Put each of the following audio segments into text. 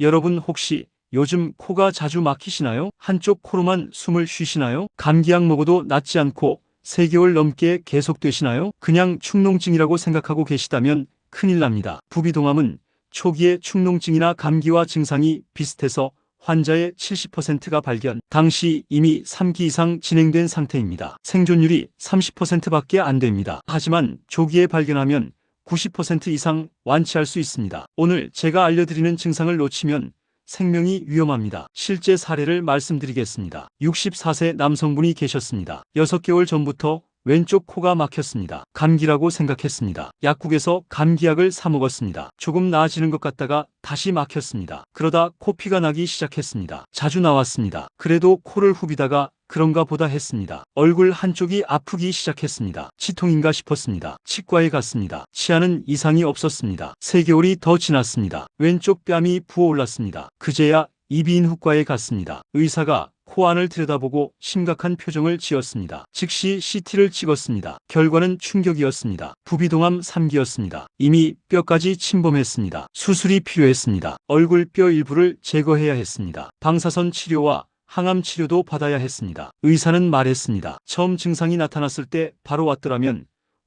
여러분 혹시 요즘 코가 자주 막히시나요? 한쪽 코로만 숨을 쉬시나요? 감기약 먹어도 낫지 않고 3개월 넘게 계속되시나요? 그냥 축농증이라고 생각하고 계시다면 큰일 납니다. 부비동암은 초기에 축농증이나 감기와 증상이 비슷해서 환자의 70%가 발견, 당시 이미 3기 이상 진행된 상태입니다. 생존율이 30%밖에 안 됩니다. 하지만 조기에 발견하면 90% 이상 완치할 수 있습니다. 오늘 제가 알려드리는 증상을 놓치면 생명이 위험합니다. 실제 사례를 말씀드리겠습니다. 64세 남성분이 계셨습니다. 6개월 전부터 왼쪽 코가 막혔습니다. 감기라고 생각했습니다. 약국에서 감기약을 사 먹었습니다. 조금 나아지는 것 같다가 다시 막혔습니다. 그러다 코피가 나기 시작했습니다. 자주 나왔습니다. 그래도 코를 후비다가 그런가 보다 했습니다. 얼굴 한쪽이 아프기 시작했습니다. 치통인가 싶었습니다. 치과에 갔습니다. 치아는 이상이 없었습니다. 3개월이 더 지났습니다. 왼쪽 뺨이 부어올랐습니다. 그제야 이비인 후과에 갔습니다. 의사가 코 안을 들여다보고 심각한 표정을 지었습니다. 즉시 CT를 찍었습니다. 결과는 충격이었습니다. 부비동암 3기였습니다. 이미 뼈까지 침범했습니다. 수술이 필요했습니다. 얼굴 뼈 일부를 제거해야 했습니다. 방사선 치료와 항암 치료도 받아야 했습니다. 의사는 말했습니다. 처음 증상이 나타났을 때 바로 왔더라면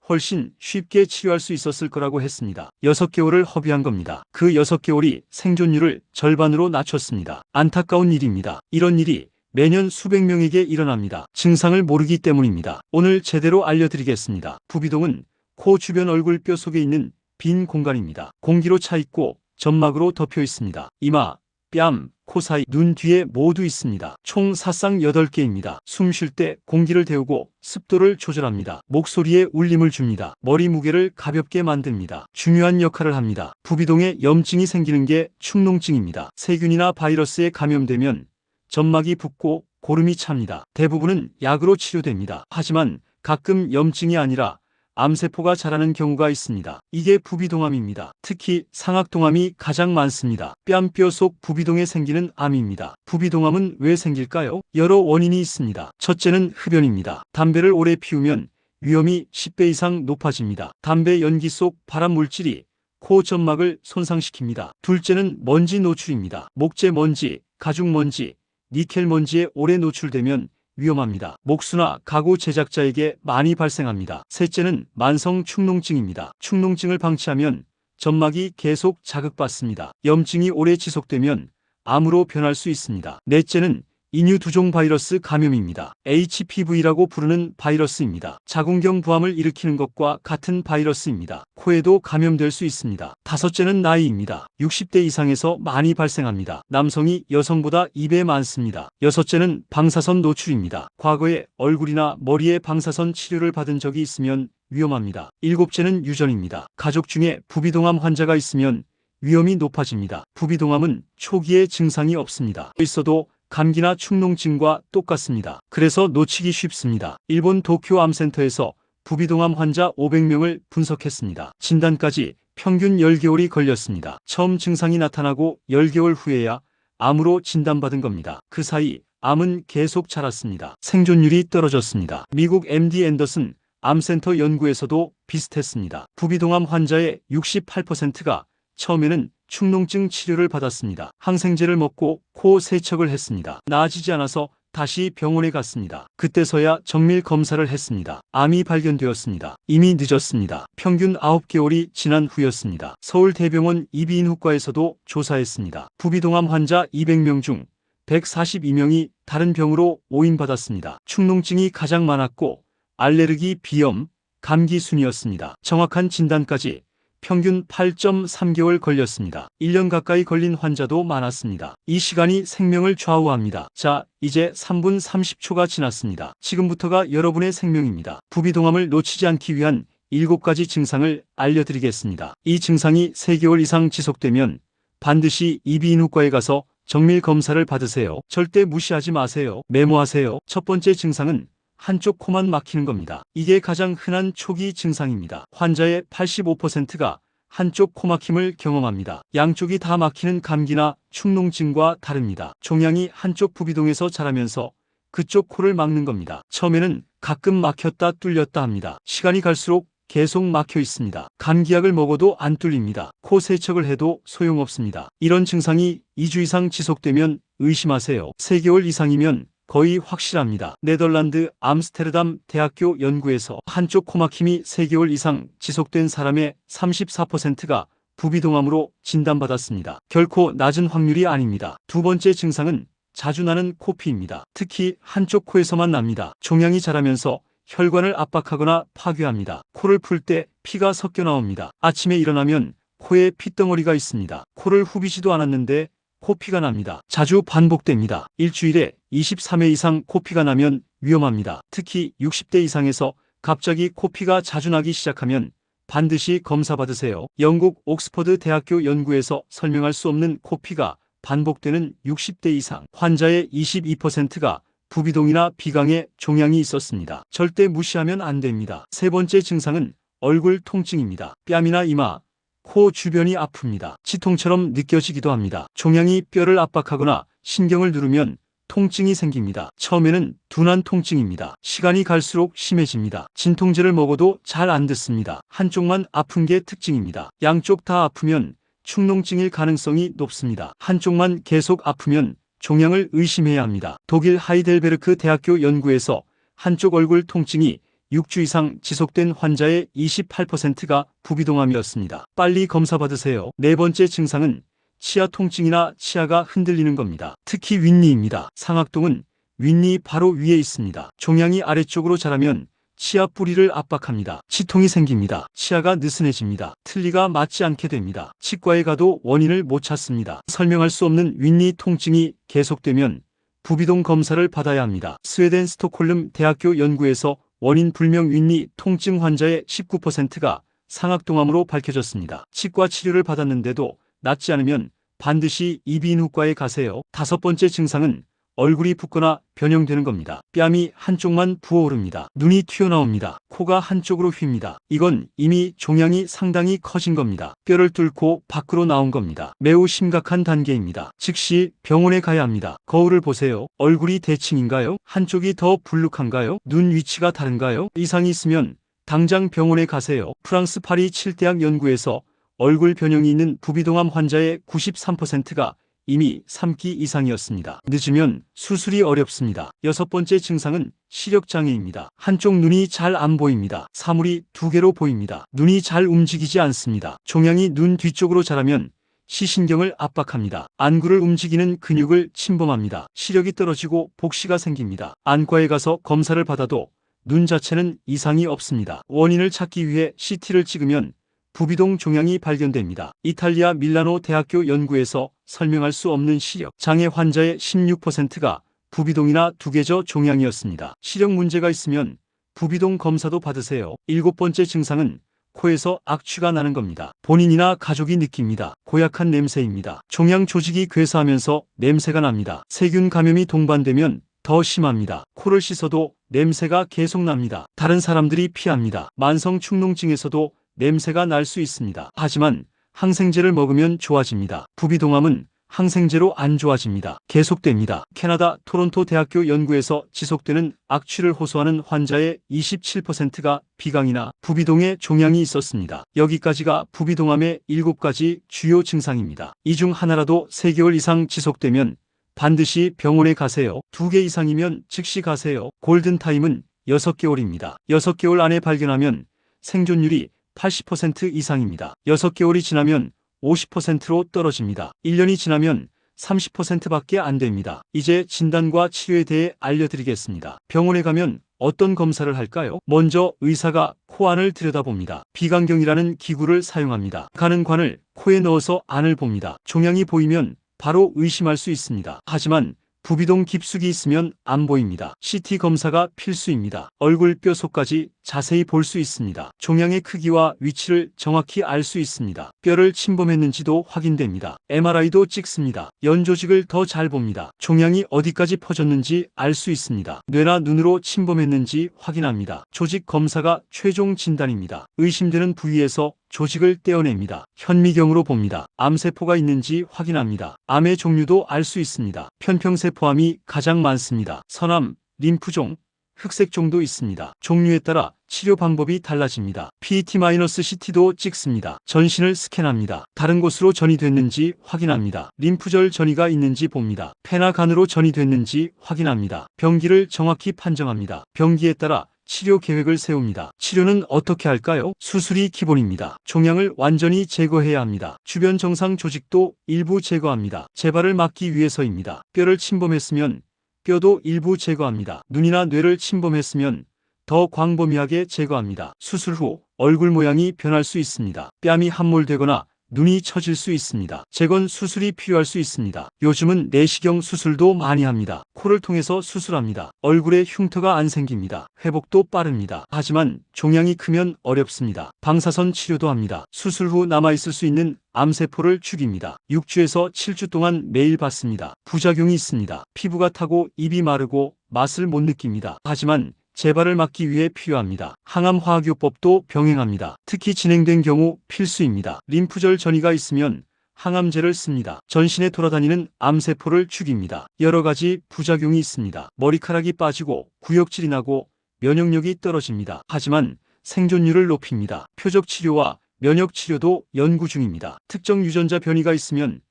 훨씬 쉽게 치료할 수 있었을 거라고 했습니다. 6개월을 허비한 겁니다. 그 6개월이 생존율을 절반으로 낮췄습니다. 안타까운 일입니다. 이런 일이 매년 수백 명에게 일어납니다. 증상을 모르기 때문입니다. 오늘 제대로 알려드리겠습니다. 부비동은 코 주변 얼굴 뼈 속에 있는 빈 공간입니다. 공기로 차 있고 점막으로 덮여 있습니다. 이마, 뺨, 코 사이, 눈 뒤에 모두 있습니다. 총 사상 8개입니다. 숨 쉴 때 공기를 데우고 습도를 조절합니다. 목소리에 울림을 줍니다. 머리 무게를 가볍게 만듭니다. 중요한 역할을 합니다. 부비동에 염증이 생기는 게 축농증입니다. 세균이나 바이러스에 감염되면 점막이 붓고 고름이 찹니다. 대부분은 약으로 치료됩니다. 하지만 가끔 염증이 아니라 암세포가 자라는 경우가 있습니다. 이게 부비동암입니다. 특히 상악동암이 가장 많습니다. 뺨뼈 속 부비동에 생기는 암입니다. 부비동암은 왜 생길까요? 여러 원인이 있습니다. 첫째는 흡연입니다. 담배를 오래 피우면 위험이 10배 이상 높아집니다. 담배 연기 속 발암 물질이 코 점막을 손상시킵니다. 둘째는 먼지 노출입니다. 목재 먼지, 가죽 먼지, 니켈 먼지에 오래 노출되면 위험합니다. 목수나 가구 제작자에게 많이 발생합니다. 셋째는 만성 축농증입니다. 축농증을 방치하면 점막이 계속 자극받습니다. 염증이 오래 지속되면 암으로 변할 수 있습니다. 넷째는 인유 두종 바이러스 감염입니다. HPV라고 부르는 바이러스입니다. 자궁경 부암을 일으키는 것과 같은 바이러스입니다. 코에도 감염될 수 있습니다. 다섯째는 나이입니다. 60대 이상에서 많이 발생합니다. 남성이 여성보다 2배 많습니다. 여섯째는 방사선 노출입니다. 과거에 얼굴이나 머리에 방사선 치료를 받은 적이 있으면 위험합니다. 일곱째는 유전입니다. 가족 중에 부비동암 환자가 있으면 위험이 높아집니다. 부비동암은 초기에 증상이 없습니다. 있어도 감기나 축농증과 똑같습니다. 그래서 놓치기 쉽습니다. 일본 도쿄 암센터에서 부비동암 환자 500명을 분석했습니다. 진단까지 평균 10개월이 걸렸습니다. 처음 증상이 나타나고 10개월 후에야 암으로 진단받은 겁니다. 그 사이 암은 계속 자랐습니다. 생존율이 떨어졌습니다. 미국 MD 앤더슨 암센터 연구에서도 비슷했습니다. 부비동암 환자의 68%가 처음에는 축농증 치료를 받았습니다. 항생제를 먹고 코 세척을 했습니다. 나아지지 않아서 다시 병원에 갔습니다. 그때서야 정밀 검사를 했습니다. 암이 발견되었습니다. 이미 늦었습니다. 평균 9개월이 지난 후였습니다. 서울대병원 이비인후과에서도 조사했습니다. 부비동암 환자 200명 중 142명이 다른 병으로 오인받았습니다. 축농증이 가장 많았고 알레르기, 비염, 감기 순이었습니다. 정확한 진단까지 평균 8.3개월 걸렸습니다. 1년 가까이 걸린 환자도 많았습니다. 이 시간이 생명을 좌우합니다. 자, 이제 3분 30초가 지났습니다. 지금부터가 여러분의 생명입니다. 부비동암을 놓치지 않기 위한 7가지 증상을 알려드리겠습니다. 이 증상이 3개월 이상 지속되면 반드시 이비인후과에 가서 정밀 검사를 받으세요. 절대 무시하지 마세요. 메모하세요. 첫 번째 증상은 한쪽 코만 막히는 겁니다. 이게 가장 흔한 초기 증상입니다. 환자의 85%가 한쪽 코막힘을 경험합니다. 양쪽이 다 막히는 감기나 축농증과 다릅니다. 종양이 한쪽 부비동에서 자라면서 그쪽 코를 막는 겁니다. 처음에는 가끔 막혔다 뚫렸다 합니다. 시간이 갈수록 계속 막혀 있습니다. 감기약을 먹어도 안 뚫립니다. 코 세척을 해도 소용없습니다. 이런 증상이 2주 이상 지속되면 의심하세요. 3개월 이상이면 거의 확실합니다. 네덜란드 암스테르담 대학교 연구에서 한쪽 코막힘이 3개월 이상 지속된 사람의 34%가 부비동암으로 진단받았습니다. 결코 낮은 확률이 아닙니다. 두 번째 증상은 자주 나는 코피입니다. 특히 한쪽 코에서만 납니다. 종양이 자라면서 혈관을 압박하거나 파괴합니다. 코를 풀 때 피가 섞여 나옵니다. 아침에 일어나면 코에 핏덩어리가 있습니다. 코를 후비지도 않았는데 코피가 납니다. 자주 반복됩니다. 일주일에 23회 이상 코피가 나면 위험합니다. 특히 60대 이상에서 갑자기 코피가 자주 나기 시작하면 반드시 검사 받으세요. 영국 옥스퍼드 대학교 연구에서 설명할 수 없는 코피가 반복되는 60대 이상 환자의 22%가 부비동이나 비강에 종양이 있었습니다. 절대 무시하면 안 됩니다. 세 번째 증상은 얼굴 통증입니다. 뺨이나 이마, 코 주변이 아픕니다. 치통처럼 느껴지기도 합니다. 종양이 뼈를 압박하거나 신경을 누르면 통증이 생깁니다. 처음에는 둔한 통증입니다. 시간이 갈수록 심해집니다. 진통제를 먹어도 잘 안 듣습니다. 한쪽만 아픈 게 특징입니다. 양쪽 다 아프면 축농증일 가능성이 높습니다. 한쪽만 계속 아프면 종양을 의심해야 합니다. 독일 하이델베르크 대학교 연구에서 한쪽 얼굴 통증이 6주 이상 지속된 환자의 28%가 부비동암이었습니다. 빨리 검사 받으세요. 네 번째 증상은 치아 통증이나 치아가 흔들리는 겁니다. 특히 윗니입니다. 상악동은 윗니 바로 위에 있습니다. 종양이 아래쪽으로 자라면 치아 뿌리를 압박합니다. 치통이 생깁니다. 치아가 느슨해집니다. 틀니가 맞지 않게 됩니다. 치과에 가도 원인을 못 찾습니다. 설명할 수 없는 윗니 통증이 계속되면 부비동 검사를 받아야 합니다. 스웨덴 스톡홀름 대학교 연구에서 원인 불명 윗니 통증 환자의 19%가 상악동암으로 밝혀졌습니다. 치과 치료를 받았는데도 낫지 않으면 반드시 이비인후과에 가세요. 다섯 번째 증상은 얼굴이 붓거나 변형되는 겁니다. 뺨이 한쪽만 부어오릅니다. 눈이 튀어나옵니다. 코가 한쪽으로 휩니다. 이건 이미 종양이 상당히 커진 겁니다. 뼈를 뚫고 밖으로 나온 겁니다. 매우 심각한 단계입니다. 즉시 병원에 가야 합니다. 거울을 보세요. 얼굴이 대칭인가요? 한쪽이 더 불룩한가요? 눈 위치가 다른가요? 이상이 있으면 당장 병원에 가세요. 프랑스 파리 7대학 연구에서 얼굴 변형이 있는 부비동암 환자의 93%가 이미 3기 이상이었습니다. 늦으면 수술이 어렵습니다. 여섯 번째 증상은 시력장애입니다. 한쪽 눈이 잘 안 보입니다. 사물이 두 개로 보입니다. 눈이 잘 움직이지 않습니다. 종양이 눈 뒤쪽으로 자라면 시신경을 압박합니다. 안구를 움직이는 근육을 침범합니다. 시력이 떨어지고 복시가 생깁니다. 안과에 가서 검사를 받아도 눈 자체는 이상이 없습니다. 원인을 찾기 위해 CT를 찍으면 부비동 종양이 발견됩니다. 이탈리아 밀라노 대학교 연구에서 설명할 수 없는 시력 장애 환자의 16%가 부비동이나 두개저 종양이었습니다. 시력 문제가 있으면 부비동 검사도 받으세요. 일곱 번째 증상은 코에서 악취가 나는 겁니다. 본인이나 가족이 느낍니다. 고약한 냄새입니다. 종양 조직이 괴사하면서 냄새가 납니다. 세균 감염이 동반되면 더 심합니다. 코를 씻어도 냄새가 계속 납니다. 다른 사람들이 피합니다. 만성 축농증에서도 냄새가 날 수 있습니다. 하지만 항생제를 먹으면 좋아집니다. 부비동암은 항생제로 안 좋아집니다. 계속됩니다. 캐나다 토론토 대학교 연구에서 지속되는 악취를 호소하는 환자의 27%가 비강이나 부비동에 종양이 있었습니다. 여기까지가 부비동암의 7가지 주요 증상입니다. 이 중 하나라도 3개월 이상 지속되면 반드시 병원에 가세요. 2개 이상이면 즉시 가세요. 골든타임은 6개월입니다. 6개월 안에 발견하면 생존율이 80% 이상입니다. 6개월이 지나면 50%로 떨어집니다. 1년이 지나면 30%밖에 안 됩니다. 이제 진단과 치료에 대해 알려드리겠습니다. 병원에 가면 어떤 검사를 할까요? 먼저 의사가 코 안을 들여다봅니다. 비강경이라는 기구를 사용합니다. 가는 관을 코에 넣어서 안을 봅니다. 종양이 보이면 바로 의심할 수 있습니다. 하지만 부비동 깊숙이 있으면 안 보입니다. CT 검사가 필수입니다. 얼굴 뼈 속까지 자세히 볼 수 있습니다. 종양의 크기와 위치를 정확히 알 수 있습니다. 뼈를 침범했는지도 확인됩니다. MRI도 찍습니다. 연 조직을 더 잘 봅니다. 종양이 어디까지 퍼졌는지 알 수 있습니다. 뇌나 눈으로 침범했는지 확인합니다. 조직 검사가 최종 진단입니다. 의심되는 부위에서 조직을 떼어냅니다. 현미경으로 봅니다. 암세포가 있는지 확인합니다. 암의 종류도 알 수 있습니다. 편평세포암이 가장 많습니다. 선암, 림프종, 흑색종도 있습니다. 종류에 따라 치료 방법이 달라집니다. PET-CT도 찍습니다. 전신을 스캔합니다. 다른 곳으로 전이 됐는지 확인합니다. 림프절 전이가 있는지 봅니다. 폐나 간으로 전이 됐는지 확인합니다. 병기를 정확히 판정합니다. 병기에 따라 치료 계획을 세웁니다. 치료는 어떻게 할까요? 수술이 기본입니다. 종양을 완전히 제거해야 합니다. 주변 정상 조직도 일부 제거합니다. 재발을 막기 위해서입니다. 뼈를 침범했으면 뼈도 일부 제거합니다. 눈이나 뇌를 침범했으면 더 광범위하게 제거합니다. 수술 후 얼굴 모양이 변할 수 있습니다. 뺨이 함몰되거나 눈이 처질 수 있습니다. 재건 수술이 필요할 수 있습니다. 요즘은 내시경 수술도 많이 합니다. 코를 통해서 수술합니다. 얼굴에 흉터가 안 생깁니다. 회복도 빠릅니다. 하지만 종양이 크면 어렵습니다. 방사선 치료도 합니다. 수술 후 남아있을 수 있는 암세포를 죽입니다. 6주에서 7주 동안 매일 받습니다. 부작용이 있습니다. 피부가 타고 입이 마르고 맛을 못 느낍니다. 하지만 재발을 막기 위해 필요합니다. 항암 화학요법도 병행합니다. 특히 진행된 경우 필수입니다. 림프절 전이가 있으면 항암제를 씁니다. 전신에 돌아다니는 암세포를 죽입니다. 여러 가지 부작용이 있습니다. 머리카락이 빠지고 구역질이 나고 면역력이 떨어집니다. 하지만 생존율을 높입니다. 표적 치료와 면역 치료도 연구 중입니다. 특정 유전자 변이가 있으면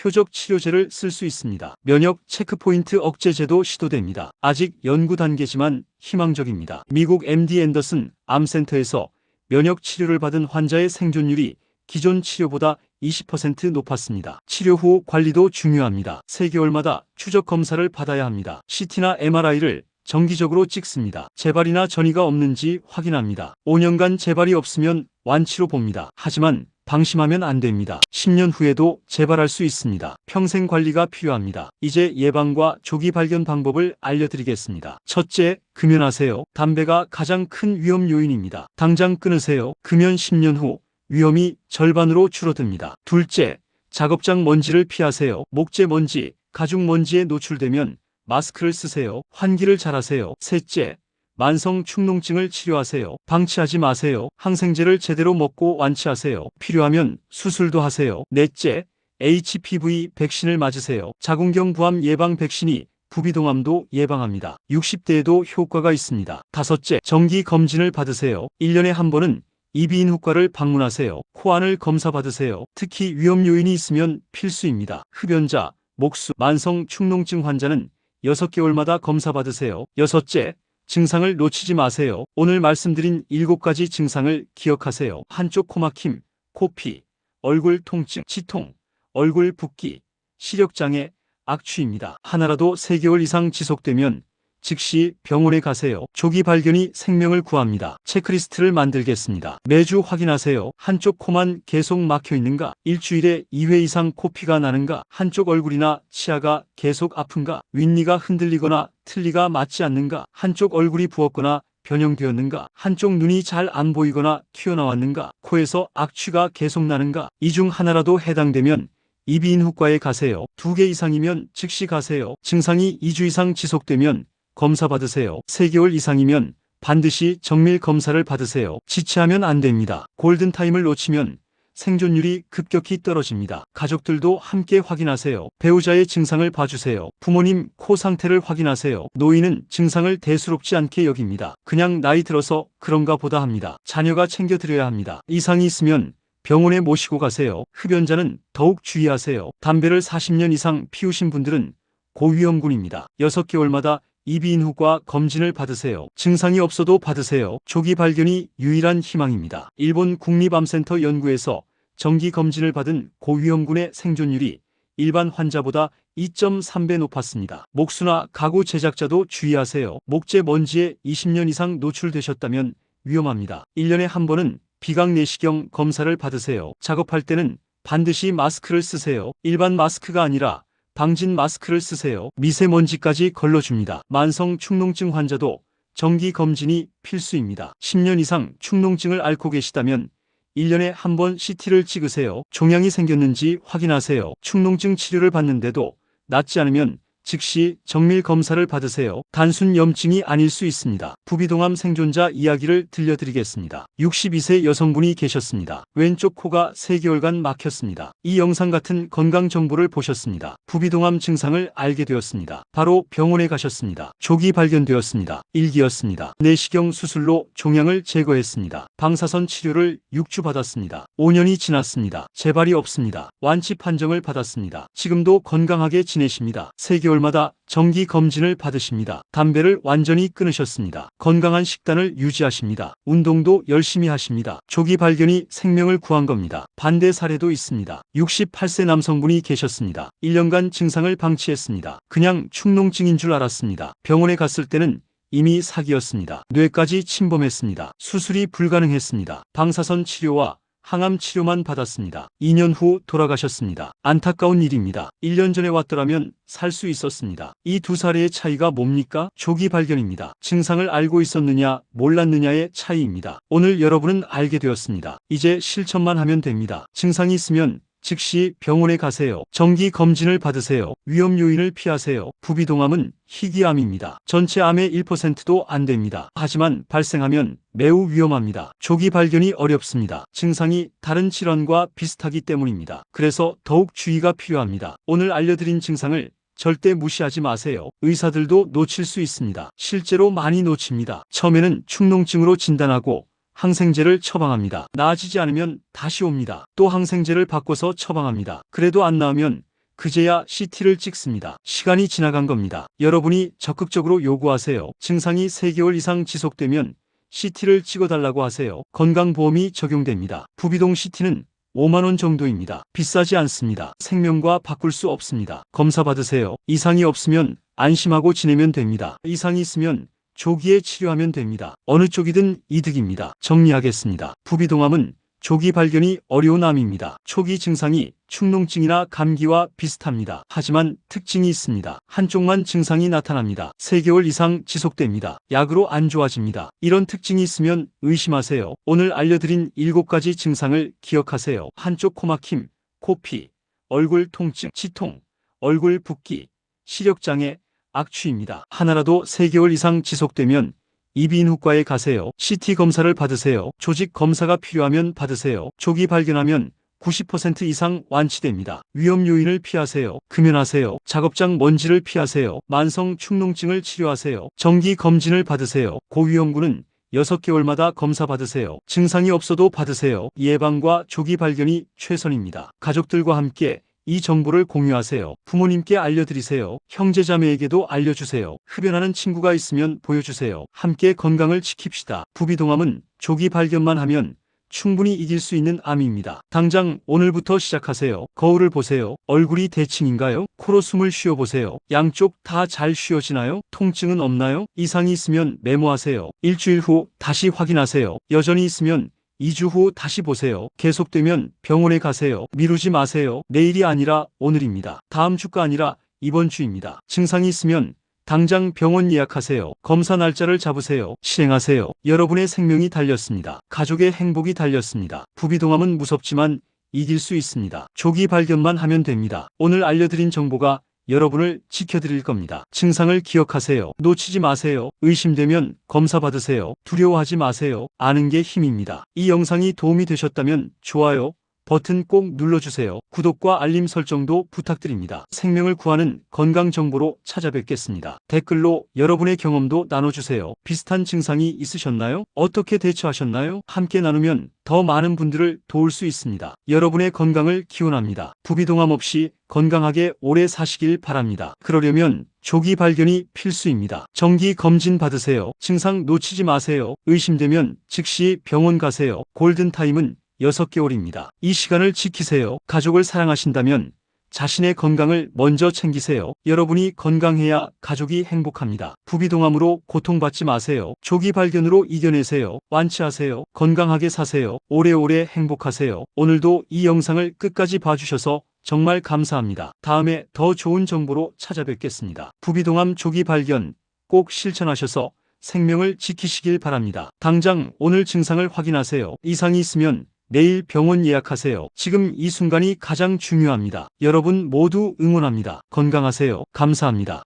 표적 치료제를 쓸 수 있습니다. 면역 체크포인트 억제제도 시도됩니다. 아직 연구 단계지만 희망적입니다. 미국 MD 앤더슨 암센터에서 면역 치료를 받은 환자의 생존율이 기존 치료보다 20% 높았습니다. 치료 후 관리도 중요합니다. 3개월마다 추적 검사를 받아야 합니다. CT나 MRI를 정기적으로 찍습니다. 재발이나 전이가 없는지 확인합니다. 5년간 재발이 없으면 완치로 봅니다. 하지만 방심하면 안 됩니다. 10년 후에도 재발할 수 있습니다. 평생 관리가 필요합니다. 이제 예방과 조기 발견 방법을 알려드리겠습니다. 첫째, 금연하세요. 담배가 가장 큰 위험 요인입니다. 당장 끊으세요. 금연 10년 후 위험이 절반으로 줄어듭니다. 둘째, 작업장 먼지를 피하세요. 목재 먼지, 가죽 먼지에 노출되면 마스크를 쓰세요. 환기를 잘하세요. 셋째, 만성 축농증을 치료하세요. 방치하지 마세요. 항생제를 제대로 먹고 완치하세요. 필요하면 수술도 하세요. 넷째, HPV 백신을 맞으세요. 자궁경 부암 예방 백신이 부비동암도 예방합니다. 60대에도 효과가 있습니다. 다섯째, 정기 검진을 받으세요. 1년에 한 번은 이비인후과를 방문하세요. 코안을 검사 받으세요. 특히 위험 요인이 있으면 필수입니다. 흡연자, 목수, 만성 축농증 환자는 6개월마다 검사 받으세요. 여섯째, 증상을 놓치지 마세요. 오늘 말씀드린 7가지 증상을 기억하세요. 한쪽 코막힘, 코피, 얼굴 통증, 치통, 얼굴 붓기, 시력장애, 악취입니다. 하나라도 3개월 이상 지속되면 즉시 병원에 가세요. 조기 발견이 생명을 구합니다. 체크리스트를 만들겠습니다. 매주 확인하세요. 한쪽 코만 계속 막혀 있는가? 일주일에 2회 이상 코피가 나는가? 한쪽 얼굴이나 치아가 계속 아픈가? 윗니가 흔들리거나 틀니가 맞지 않는가? 한쪽 얼굴이 부었거나 변형되었는가? 한쪽 눈이 잘 안 보이거나 튀어나왔는가? 코에서 악취가 계속 나는가? 이 중 하나라도 해당되면 이비인후과에 가세요. 두 개 이상이면 즉시 가세요. 증상이 2주 이상 지속되면 검사 받으세요. 3개월 이상이면 반드시 정밀 검사를 받으세요. 지체하면 안 됩니다. 골든타임을 놓치면 생존율이 급격히 떨어집니다. 가족들도 함께 확인하세요. 배우자의 증상을 봐주세요. 부모님 코 상태를 확인하세요. 노인은 증상을 대수롭지 않게 여깁니다. 그냥 나이 들어서 그런가 보다 합니다. 자녀가 챙겨드려야 합니다. 이상이 있으면 병원에 모시고 가세요. 흡연자는 더욱 주의하세요. 담배를 40년 이상 피우신 분들은 고위험군입니다. 6개월마다 이비인후과 검진을 받으세요. 증상이 없어도 받으세요. 조기 발견이 유일한 희망입니다. 일본 국립암센터 연구에서 정기 검진을 받은 고위험군의 생존율이 일반 환자보다 2.3배 높았습니다. 목수나 가구 제작자도 주의하세요. 목재 먼지에 20년 이상 노출되셨다면 위험합니다. 1년에 한 번은 비강 내시경 검사를 받으세요. 작업할 때는 반드시 마스크를 쓰세요. 일반 마스크가 아니라 방진 마스크를 쓰세요. 미세먼지까지 걸러줍니다. 만성 축농증 환자도 정기 검진이 필수입니다. 10년 이상 축농증을 앓고 계시다면 1년에 한 번 CT를 찍으세요. 종양이 생겼는지 확인하세요. 축농증 치료를 받는데도 낫지 않으면 즉시 정밀 검사를 받으세요. 단순 염증이 아닐 수 있습니다. 부비동암 생존자 이야기를 들려드리겠습니다. 62세 여성분이 계셨습니다. 왼쪽 코가 3개월간 막혔습니다. 이 영상 같은 건강 정보를 보셨습니다. 부비동암 증상을 알게 되었습니다. 바로 병원에 가셨습니다. 조기 발견되었습니다. 일기였습니다. 내시경 수술로 종양을 제거했습니다. 방사선 치료를 6주 받았습니다. 5년이 지났습니다. 재발이 없습니다. 완치 판정을 받았습니다. 지금도 건강하게 지내십니다. 3개월 마다 정기 검진을 받으십니다. 담배를 완전히 끊으셨습니다. 건강한 식단을 유지하십니다. 운동도 열심히 하십니다. 조기 발견이 생명을 구한 겁니다. 반대 사례도 있습니다. 68세 남성분이 계셨습니다. 1년간 증상을 방치했습니다. 그냥 축농증인 줄 알았습니다. 병원에 갔을 때는 이미 사기였습니다. 뇌까지 침범했습니다. 수술이 불가능했습니다. 방사선 치료와 항암 치료만 받았습니다. 2년 후 돌아가셨습니다. 안타까운 일입니다. 1년 전에 왔더라면 살 수 있었습니다. 이 두 사례의 차이가 뭡니까? 조기 발견입니다. 증상을 알고 있었느냐, 몰랐느냐의 차이입니다. 오늘 여러분은 알게 되었습니다. 이제 실천만 하면 됩니다. 증상이 있으면 즉시 병원에 가세요. 정기 검진을 받으세요. 위험 요인을 피하세요. 부비동암은 희귀암입니다. 전체 암의 1%도 안 됩니다. 하지만 발생하면 매우 위험합니다. 조기 발견이 어렵습니다. 증상이 다른 질환과 비슷하기 때문입니다. 그래서 더욱 주의가 필요합니다. 오늘 알려드린 증상을 절대 무시하지 마세요. 의사들도 놓칠 수 있습니다. 실제로 많이 놓칩니다. 처음에는 축농증으로 진단하고 항생제를 처방합니다. 나아지지 않으면 다시 옵니다. 또 항생제를 바꿔서 처방합니다. 그래도 안 나으면 그제야 CT를 찍습니다. 시간이 지나간 겁니다. 여러분이 적극적으로 요구하세요. 증상이 3개월 이상 지속되면 CT를 찍어달라고 하세요. 건강보험이 적용됩니다. 부비동 CT는 5만원 정도입니다. 비싸지 않습니다. 생명과 바꿀 수 없습니다. 검사 받으세요. 이상이 없으면 안심하고 지내면 됩니다. 이상이 있으면 조기에 치료하면 됩니다. 어느 쪽이든 이득입니다. 정리하겠습니다. 부비동암은 조기 발견이 어려운 암입니다. 초기 증상이 축농증이나 감기와 비슷합니다. 하지만 특징이 있습니다. 한쪽만 증상이 나타납니다. 3개월 이상 지속됩니다. 약으로 안 좋아집니다. 이런 특징이 있으면 의심하세요. 오늘 알려드린 7가지 증상을 기억하세요. 한쪽 코막힘, 코피, 얼굴 통증, 치통, 얼굴 붓기, 시력장애, 악취입니다. 하나라도 3개월 이상 지속되면 이비인후과에 가세요. CT 검사를 받으세요. 조직 검사가 필요하면 받으세요. 조기 발견하면 90% 이상 완치됩니다. 위험 요인을 피하세요. 금연하세요. 작업장 먼지를 피하세요. 만성 축농증을 치료하세요. 정기 검진을 받으세요. 고위험군은 6개월마다 검사 받으세요. 증상이 없어도 받으세요. 예방과 조기 발견이 최선입니다. 가족들과 함께 이 정보를 공유하세요. 부모님께 알려드리세요. 형제자매에게도 알려주세요. 흡연하는 친구가 있으면 보여주세요. 함께 건강을 지킵시다. 부비동암은 조기 발견만 하면 충분히 이길 수 있는 암입니다. 당장 오늘부터 시작하세요. 거울을 보세요. 얼굴이 대칭인가요? 코로 숨을 쉬어보세요. 양쪽 다 잘 쉬어지나요? 통증은 없나요? 이상이 있으면 메모하세요. 일주일 후 다시 확인하세요. 여전히 있으면 2주 후 다시 보세요. 계속되면 병원에 가세요. 미루지 마세요. 내일이 아니라 오늘입니다. 다음 주가 아니라 이번 주입니다. 증상이 있으면 당장 병원 예약하세요. 검사 날짜를 잡으세요. 실행하세요. 여러분의 생명이 달렸습니다. 가족의 행복이 달렸습니다. 부비동암은 무섭지만 이길 수 있습니다. 조기 발견만 하면 됩니다. 오늘 알려드린 정보가 여러분을 지켜드릴 겁니다. 증상을 기억하세요. 놓치지 마세요. 의심되면 검사 받으세요. 두려워하지 마세요. 아는 게 힘입니다. 이 영상이 도움이 되셨다면 좋아요, 버튼 꼭 눌러주세요. 구독과 알림 설정도 부탁드립니다. 생명을 구하는 건강 정보로 찾아뵙겠습니다. 댓글로 여러분의 경험도 나눠주세요. 비슷한 증상이 있으셨나요? 어떻게 대처하셨나요? 함께 나누면 더 많은 분들을 도울 수 있습니다. 여러분의 건강을 기원합니다. 부비동함 없이 건강하게 오래 사시길 바랍니다. 그러려면 조기 발견이 필수입니다. 정기 검진 받으세요. 증상 놓치지 마세요. 의심되면 즉시 병원 가세요. 골든타임은 6개월입니다. 이 시간을 지키세요. 가족을 사랑하신다면 자신의 건강을 먼저 챙기세요. 여러분이 건강해야 가족이 행복합니다. 부비동암으로 고통받지 마세요. 조기 발견으로 이겨내세요. 완치하세요. 건강하게 사세요. 오래오래 행복하세요. 오늘도 이 영상을 끝까지 봐주셔서 정말 감사합니다. 다음에 더 좋은 정보로 찾아뵙겠습니다. 부비동암 조기 발견 꼭 실천하셔서 생명을 지키시길 바랍니다. 당장 오늘 증상을 확인하세요. 이상이 있으면 내일 병원 예약하세요. 지금 이 순간이 가장 중요합니다. 여러분 모두 응원합니다. 건강하세요. 감사합니다.